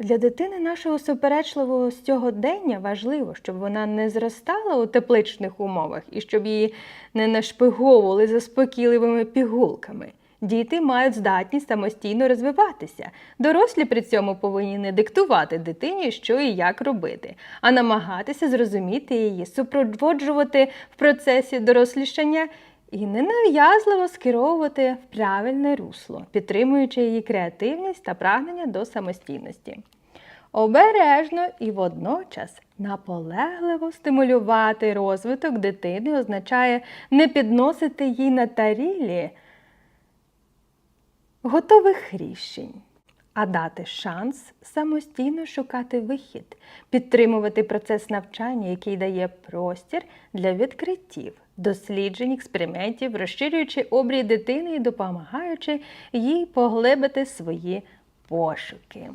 Для дитини нашого суперечливого сьогодення важливо, щоб вона не зростала у тепличних умовах і щоб її не нашпиговували заспокійливими пігулками. Діти мають здатність самостійно розвиватися. Дорослі при цьому повинні не диктувати дитині, що і як робити, а намагатися зрозуміти її, супроводжувати в процесі дорослішання і ненав'язливо скеровувати в правильне русло, підтримуючи її креативність та прагнення до самостійності. Обережно і водночас наполегливо стимулювати розвиток дитини означає не підносити їй на тарілі готових рішень, а дати шанс самостійно шукати вихід, підтримувати процес навчання, який дає простір для відкриттів, досліджень, експериментів, розширюючи обрій дитини і допомагаючи їй поглибити свої пошуки.